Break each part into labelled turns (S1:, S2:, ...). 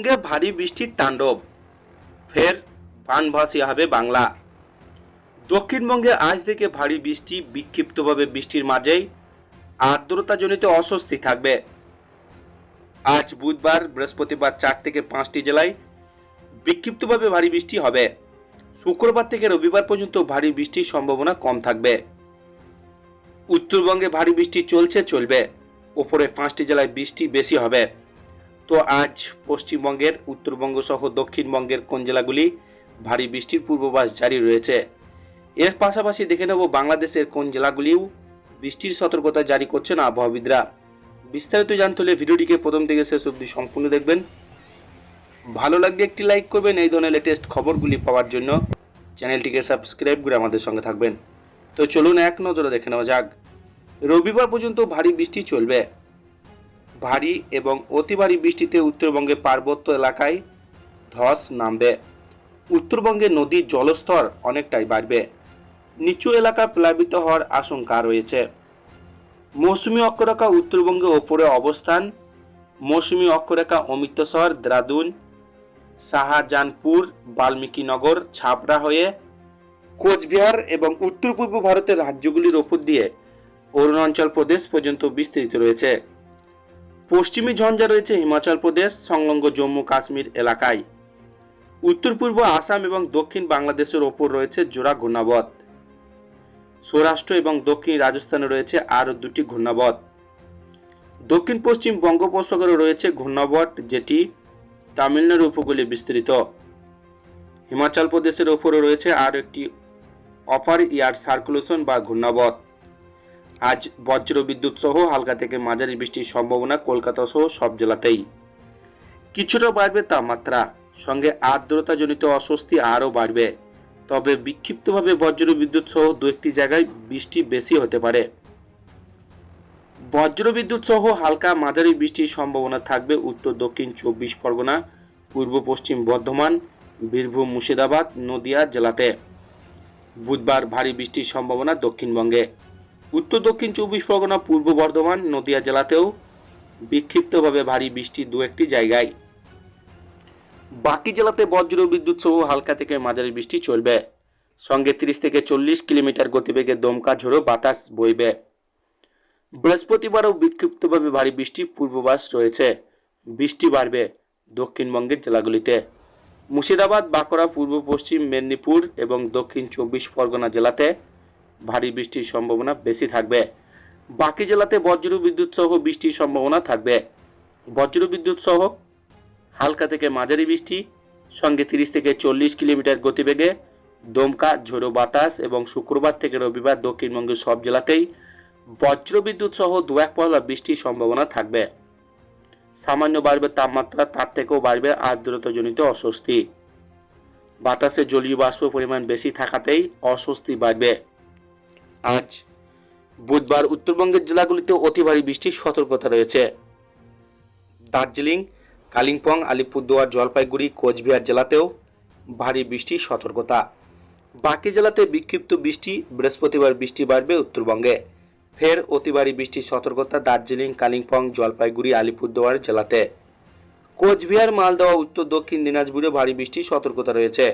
S1: বঙ্গে ভারী বৃষ্টির তাণ্ডব। ফের বানভাসী হবে বাংলা। দক্ষিণবঙ্গে আজ থেকে ভারী বৃষ্টি, বিক্ষিপ্তভাবে বৃষ্টির মাঝেই আর্দ্রতাজনিত অস্বস্তি থাকবে। আজ বুধবার, বৃহস্পতিবার চার থেকে পাঁচটি জেলায় বিক্ষিপ্তভাবে ভারী বৃষ্টি হবে। শুক্রবার থেকে রবিবার পর্যন্ত ভারী বৃষ্টির সম্ভাবনা কম থাকবে। উত্তরবঙ্গে ভারী বৃষ্টি চলছে, চলবে। ওপরে পাঁচটি জেলায় বৃষ্টি বেশি হবে। তো আজ পশ্চিমবঙ্গের উত্তরবঙ্গ সহ দক্ষিণবঙ্গের কোন জেলাগুলি ভারী বৃষ্টির পূর্বাভাস জারি রয়েছে? এর পাশাপাশি দেখে নেব বাংলাদেশের কোন জেলাগুলিও বৃষ্টির সতর্কতা জারি করছেন আবহাওয়াবিদরা। বিস্তারিত জানতে হলে ভিডিওটিকে প্রথম থেকে শেষ অবধি সম্পূর্ণ দেখবেন। ভালো লাগলে একটি লাইক করবেন, এই ধরনের লেটেস্ট খবরগুলি পাওয়ার জন্য চ্যানেলটিকে সাবস্ক্রাইব করে আমাদের সঙ্গে থাকবেন। তো চলুন এক নজরে দেখে নেওয়া যাক। রবিবার পর্যন্ত ভারী বৃষ্টি চলবে। ভারী এবং অতি ভারী বৃষ্টিতে উত্তরবঙ্গের পার্বত্য এলাকায় ধস নামবে। উত্তরবঙ্গে নদীর জলস্তর অনেকটাই বাড়বে। নিচু এলাকা প্লাবিত হওয়ার আশঙ্কা রয়েছে। মৌসুমি অক্ষরেখা উত্তরবঙ্গে ওপরে অবস্থান। মৌসুমি অক্ষরেখা অমৃতসর, দ্রাদুন, শাহজাহানপুর, বাল্মীকিনগর ছাপড়া হয়ে কোচবিহার এবং উত্তর পূর্ব ভারতের রাজ্যগুলির ওপর দিয়ে অরুণাচল প্রদেশ পর্যন্ত বিস্তৃত রয়েছে। পশ্চিমী ঝঞ্ঝা রয়েছে হিমাচল প্রদেশ, সংলগ্ন জম্মু কাশ্মীর এলাকায়। উত্তর পূর্ব আসাম এবং দক্ষিণ বাংলাদেশের ওপর রয়েছে জোড়া ঘূর্ণাবত। সৌরাষ্ট্র এবং দক্ষিণ রাজস্থানে রয়েছে আরও দুটি ঘূর্ণাবত। দক্ষিণ পশ্চিম বঙ্গোপসাগরে রয়েছে ঘূর্ণাবট যেটি তামিলনাড়ু উপকূলে বিস্তৃত। হিমাচল প্রদেশের ওপরে রয়েছে আর একটি অপার ইয়ার সার্কুলেশন বা ঘূর্ণাবত। আজ বজ্র বিদ্যুৎ সহ হালকা থেকে মাঝারি বৃষ্টির সম্ভাবনা কলকাতা সহ সব জেলাতেই। কিছুটা বাড়বে তাপমাত্রা, সঙ্গে আর্দ্রতাজনিত অস্বস্তি আরও বাড়বে। তবে বিক্ষিপ্তভাবে বজ্র বিদ্যুৎ সহ দু একটি জায়গায় বৃষ্টি বেশি হতে পারে। বজ্র বিদ্যুৎ সহ হালকা মাঝারি বৃষ্টির সম্ভাবনা থাকবে উত্তর, দক্ষিণ চব্বিশ পরগনা, পূর্ব পশ্চিম বর্ধমান, বীরভূম, মুর্শিদাবাদ, নদিয়া জেলাতে। বুধবার ভারী বৃষ্টির সম্ভাবনা দক্ষিণবঙ্গে। উত্তর দক্ষিণ চব্বিশ পরগনা পূর্ব বর্ধমান নদিয়া জেলাতেও বিক্ষিপ্তভাবে ভারী বৃষ্টি দু একটি জায়গায়। বাকি জেলাতে বজ্র বিদ্যুৎ সহ হালকা থেকে মাঝারি বৃষ্টি চলবে। সঙ্গে তিরিশ থেকে চল্লিশ কিলোমিটার গতিবেগে দমকা ঝোড়ো বাতাস বইবে। বৃহস্পতিবারও বিক্ষিপ্তভাবে ভারী বৃষ্টি পূর্বাভাস রয়েছে। বৃষ্টি বাড়বে দক্ষিণবঙ্গের জেলাগুলিতে। মুর্শিদাবাদ, বাঁকুড়া, পূর্ব পশ্চিম, মেদিনীপুর এবং দক্ষিণ চব্বিশ পরগনা জেলাতে ভারী বৃষ্টির সম্ভাবনা বেশি থাকবে। বাকি জেলাতে বজ্র বিদ্যুৎ সহ বৃষ্টির সম্ভাবনা থাকবে। বজ্র বিদ্যুৎ সহ হালকা থেকে মাঝারি বৃষ্টি, সঙ্গে তিরিশ থেকে চল্লিশ কিলোমিটার গতিবেগে দমকা, ঝোড়ো বাতাস এবং শুক্রবার থেকে রবিবার দক্ষিণবঙ্গের সব জেলাতেই বজ্রবিদ্যুৎ সহ দু এক পয়লা বৃষ্টির সম্ভাবনা থাকবে। সামান্য বাড়বে তাপমাত্রা, তার থেকেও বাড়বে আর্দ্রতাজনিত অস্বস্তি। বাতাসে জলীয় বাষ্প পরিমাণ বেশি থাকাতেই অস্বস্তি বাড়বে। আজ বুধবার উত্তরবঙ্গের জেলাগুলিতে অতি ভারী বৃষ্টির সতর্কতা রয়েছে। দার্জিলিং, কালিম্পং, আলিপুরদুয়ার, জলপাইগুড়ি, কোচবিহার জেলাতেও ভারী বৃষ্টির সতর্কতা। বাকি জেলাতে বিক্ষিপ্ত বৃষ্টি, বৃহস্পতিবার বৃষ্টি বাড়বে উত্তরবঙ্গে। ফের অতি ভারী বৃষ্টির সতর্কতা দার্জিলিং, কালিম্পং, জলপাইগুড়ি, আলিপুরদুয়ার জেলাতে। কোচবিহার, মালদহ, উত্তর, দক্ষিণ দিনাজপুরে ভারী বৃষ্টির সতর্কতা রয়েছে।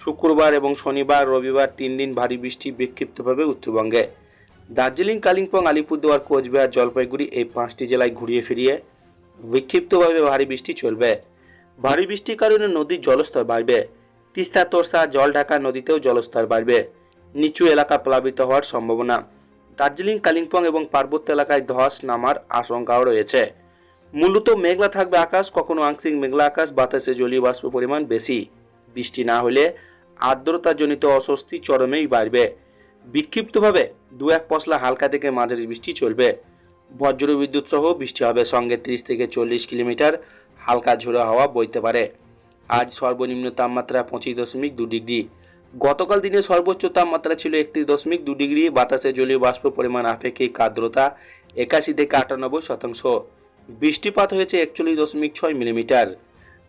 S1: শুক্রবার এবং শনিবার, রবিবার তিন দিন ভারী বৃষ্টি বিক্ষিপ্তভাবে উত্তরবঙ্গে। দার্জিলিং, কালিম্পং, আলিপুরদুয়ার, কোচবিহার, জলপাইগুড়ি এই পাঁচটি জেলায় ঘুরিয়ে ফিরিয়ে বিক্ষিপ্তভাবে ভারী বৃষ্টি চলবে। ভারী বৃষ্টির কারণে নদীর জলস্তর বাড়বে। তিস্তা, তোরসা, জলঢাকা নদীতেও জলস্তর বাড়বে। নিচু এলাকা প্লাবিত হওয়ার সম্ভাবনা। দার্জিলিং, কালিম্পং এবং পার্বত্য এলাকায় ধস নামার আশঙ্কাও রয়েছে। মূলত মেঘলা থাকবে আকাশ, কখনো আংশিক মেঘলা আকাশ, বাতাসে জলীয় বাষ্প পরিমাণ বেশি। বৃষ্টি না হলে আর্দ্রতাজনিত অস্বস্তি চরমেই বাড়বে। বিক্ষিপ্তভাবে দু এক পশলা হালকা থেকে মাঝারি বৃষ্টি চলবে। বজ্র বিদ্যুৎ সহ বৃষ্টি হবে, সঙ্গে তিরিশ থেকে চল্লিশ কিলোমিটার হালকা ঝোড়ো হাওয়া বইতে পারে। আজ সর্বনিম্ন তাপমাত্রা পঁচিশ দশমিক দু ডিগ্রি। গতকাল দিনে সর্বোচ্চ তাপমাত্রা ছিল একত্রিশ দশমিক দু ডিগ্রি। বাতাসে জলীয় বাষ্প পরিমাণ আপেক্ষিক আর্দ্রতা একাশি থেকে আটানব্বই শতাংশ। বৃষ্টিপাত হয়েছে একচল্লিশ দশমিক ছয় মিলিমিটার।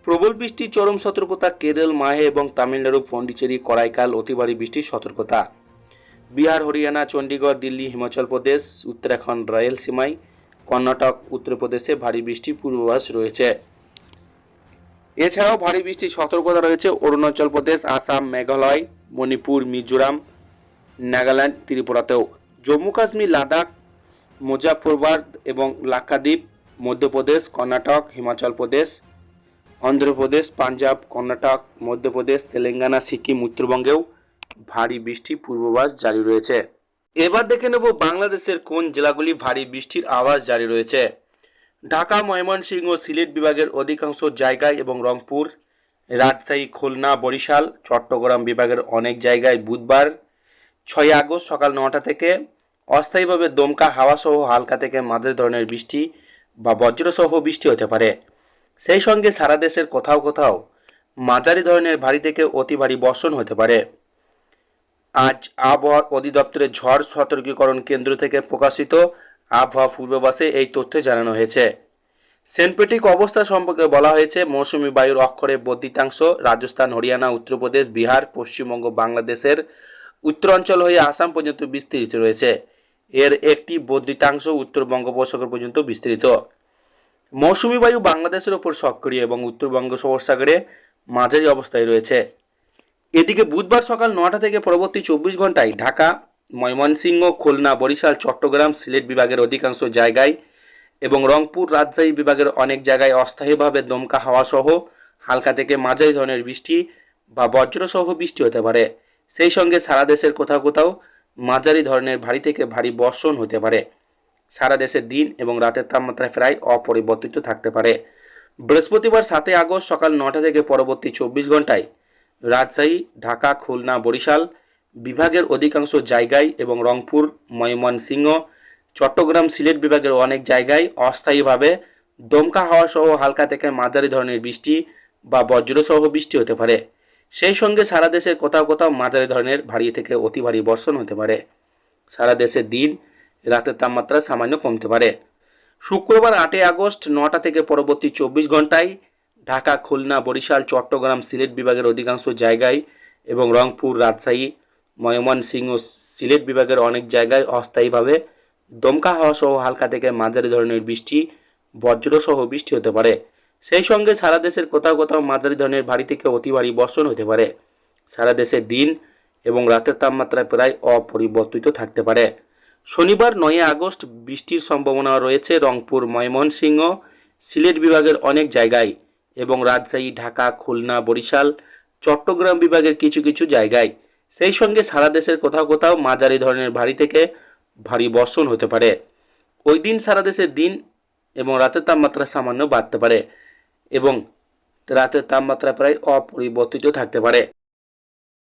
S1: প্রবল বৃষ্টির চরম সতর্কতা, কেরল, মাহে এবং তামিলনাড়ু, পন্ডিচেরি করাইকাল অতি ভারী বৃষ্টির সতর্কতা। বিহার, হরিয়ানা চণ্ডীগড় দিল্লি, হিমাচল প্রদেশ, উত্তরাখণ্ড রায়লসীমায় কর্ণাটক, উত্তরপ্রদেশে ভারী বৃষ্টির পূর্বাভাস রয়েছে। এছাড়াও ভারী বৃষ্টির সতর্কতা রয়েছে অরুণাচল প্রদেশ, আসাম, মেঘালয়, মণিপুর, মিজোরাম, নাগাল্যান্ড, ত্রিপুরাতেও। জম্মু কাশ্মীর, লাদাখ মুজাফরবাদ এবং লাক্ষাদ্বীপ, মধ্যপ্রদেশ, কর্ণাটক, হিমাচল প্রদেশ অন্ধ্রপ্রদেশ, পাঞ্জাব, কর্ণাটক, মধ্যপ্রদেশ, তেলেঙ্গানা, সিকিম, উত্তরবঙ্গেও ভারী বৃষ্টি পূর্বাভাস জারি রয়েছে। এবার দেখে নেব বাংলাদেশের কোন জেলাগুলি ভারী বৃষ্টির আভাস জারি রয়েছে। ঢাকা, ময়মনসিংহ, সিলেট বিভাগের অধিকাংশ জায়গায় এবং রংপুর, রাজশাহী, খুলনা, বরিশাল, চট্টগ্রাম বিভাগের অনেক জায়গায় বুধবার ছয় আগস্ট সকাল নটা থেকে অস্থায়ীভাবে দমকা হাওয়াসহ হালকা থেকে মাঝারি ধরনের বৃষ্টি বা বজ্রসহ বৃষ্টি হতে পারে। সেই সঙ্গে সারা দেশের কোথাও কোথাও মাঝারি ধরনের ভারী থেকে অতি ভারী বর্ষণ হতে পারে। আজ আবহাওয়া অধিদপ্তরের ঝড় সতর্কীকরণ কেন্দ্র থেকে প্রকাশিত আবহাওয়া পূর্বাভাসে এই তথ্য জানানো হয়েছে। সেন্টপেটিক অবস্থা সম্পর্কে বলা হয়েছে, মৌসুমি বায়ুর অক্ষরে বর্ধিতাংশ রাজস্থান, হরিয়ানা, উত্তরপ্রদেশ, বিহার, পশ্চিমবঙ্গ, বাংলাদেশের উত্তরাঞ্চল হয়ে আসাম পর্যন্ত বিস্তৃত রয়েছে। এর একটি বর্ধিতাংশ উত্তর বঙ্গোপসাগর পর্যন্ত বিস্তৃত। মৌসুমি বায়ু বাংলাদেশের ওপর সক্রিয় এবং উত্তরবঙ্গ বঙ্গোপসাগরে মাঝারি অবস্থায় রয়েছে। এদিকে বুধবার সকাল নটা থেকে পরবর্তী চব্বিশ ঘন্টায় ঢাকা, ময়মনসিংহ, খুলনা, বরিশাল, চট্টগ্রাম, সিলেট বিভাগের অধিকাংশ জায়গায় এবং রংপুর রাজশাহী বিভাগের অনেক জায়গায় অস্থায়ীভাবে দমকা হাওয়া সহ হালকা থেকে মাঝারি ধরনের বৃষ্টি বা বজ্রসহ বৃষ্টি হতে পারে। সেই সঙ্গে সারা দেশের কোথাও কোথাও মাঝারি ধরনের ভারী থেকে ভারী বর্ষণ হতে পারে। সারা দেশে দিন এবং রাতের তাপমাত্রা প্রায় অপরিবর্তিত থাকতে পারে। বৃহস্পতিবার সাতই আগস্ট সকাল নটা থেকে পরবর্তী চব্বিশ ঘন্টায় রাজশাহী, ঢাকা, খুলনা, বরিশাল বিভাগের অধিকাংশ জায়গায় এবং রংপুর, ময়মনসিংহ, চট্টগ্রাম, সিলেট বিভাগের অনেক জায়গায় অস্থায়ীভাবে দমকা হাওয়া সহ হালকা থেকে মাঝারি ধরনের বৃষ্টি বা বজ্রসহ বৃষ্টি হতে পারে। সেই সঙ্গে সারা দেশের কোথাও কোথাও মাঝারি ধরনের ভারী থেকে অতি ভারী বর্ষণ হতে পারে। সারা দেশে দিন রাতের তাপমাত্রা সামান্য কমতে পারে। শুক্রবার আটই আগস্ট নটা থেকে পরবর্তী চব্বিশ ঘন্টায় ঢাকা, খুলনা, বরিশাল, চট্টগ্রাম, সিলেট বিভাগের অধিকাংশ জায়গায় এবং রংপুর, রাজশাহী, ময়মনসিংহ, সিলেট বিভাগের অনেক জায়গায় অস্থায়ীভাবে দমকা হাওয়া সহ হালকা থেকে মাঝারি ধরনের বৃষ্টি বজ্রসহ বৃষ্টি হতে পারে। সেই সঙ্গে সারা দেশের কোথাও কোথাও মাঝারি ধরনের ভারী থেকে অতি ভারী বর্ষণ হতে পারে। সারা দেশে দিন এবং রাতের তাপমাত্রা প্রায় অপরিবর্তিত থাকতে পারে। শনিবার নয় আগস্ট বৃষ্টির সম্ভাবনা রয়েছে রংপুর, ময়মনসিংহ, সিলেট বিভাগের অনেক জায়গায় এবং রাজশাহী, ঢাকা, খুলনা, বরিশাল, চট্টগ্রাম বিভাগের কিছু কিছু জায়গায়। সেই সঙ্গে সারা দেশের কোথাও কোথাও মাঝারি ধরনের ভারী থেকে ভারী বর্ষণ হতে পারে। ওই দিন সারা দেশের দিন এবং রাতের তাপমাত্রা সামান্য বাড়তে পারে এবং রাতের তাপমাত্রা প্রায় অপরিবর্তিত থাকতে পারে।